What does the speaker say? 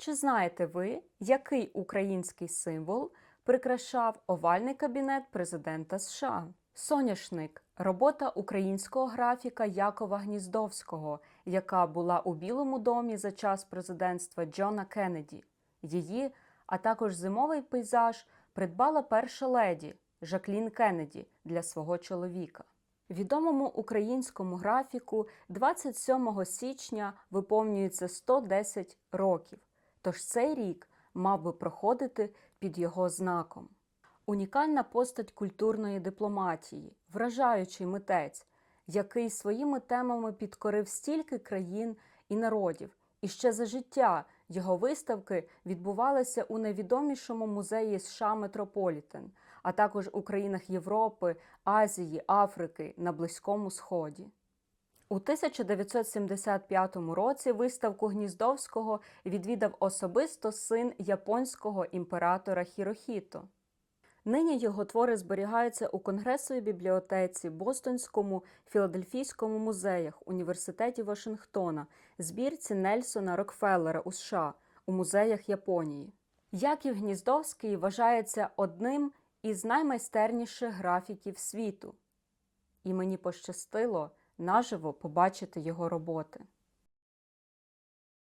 Чи знаєте ви, який український символ прикрашав овальний кабінет президента США? Соняшник робота українського графіка Якова Гніздовського, яка була у Білому домі за час президентства Джона Кеннеді. Її, а також зимовий пейзаж придбала перша леді Жаклін Кеннеді для свого чоловіка. Відомому українському графіку 27 січня виповнюється 110 років, тож цей рік мав би проходити під його знаком. Унікальна постать культурної дипломатії, вражаючий митець, який своїми темами підкорив стільки країн і народів, і ще за життя його виставки відбувалися у найвідомішому музеї США Метрополітен, а також у країнах Європи, Азії, Африки на Близькому Сході. У 1975 році виставку Гніздовського відвідав особисто син японського імператора Хірохіто. Нині його твори зберігаються у Конгресовій бібліотеці, Бостонському, Філадельфійському музеях, Університеті Вашингтона, збірці Нельсона Рокфеллера у США, у музеях Японії. Яків Гніздовський вважається одним із наймайстерніших графіків світу, і мені пощастило наживо побачити його роботи.